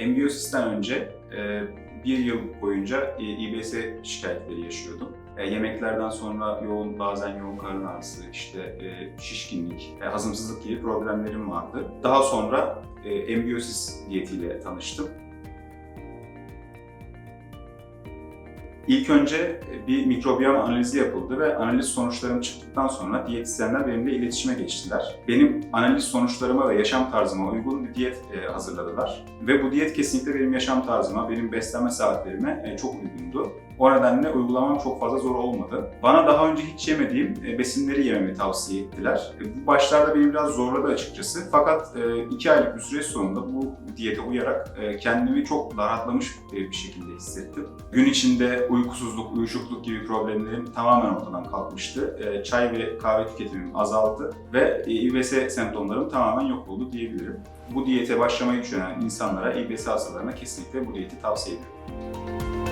Embiyosis'ten önce e, bir yıl boyunca e, İBS şikayetleri yaşıyordum. E, yemeklerden sonra yoğun, bazen yoğun karın ağrısı, işte şişkinlik, hazımsızlık gibi problemlerim vardı. Daha sonra embiyosis diyetiyle tanıştım. İlk önce bir mikrobiyom analizi yapıldı ve analiz sonuçlarım çıktıktan sonra diyetisyenler benimle iletişime geçtiler. Benim analiz sonuçlarıma ve yaşam tarzıma uygun bir diyet e, hazırladılar. Ve bu diyet kesinlikle benim yaşam tarzıma, benim beslenme saatlerime e, çok uygundu. O nedenle uygulamam çok fazla zor olmadı. Bana daha önce hiç yemediğim e, besinleri yememi tavsiye ettiler. E, Bu başlarda beni biraz zorladı açıkçası. Fakat e, iki aylık bir süreç sonunda bu diyete uyarak e, kendimi çok rahatlamış e, bir şekilde hissettim. Gün içinde uykusuzluk, uyuşukluk gibi problemlerim tamamen ortadan kalkmıştı. E, Çay ve kahve tüketimim azaldı ve e, İBS semptomlarım tamamen yok oldu diyebilirim. Bu diyete başlamayı düşünen insanlara, İBS hastalarına kesinlikle bu diyeti tavsiye ederim.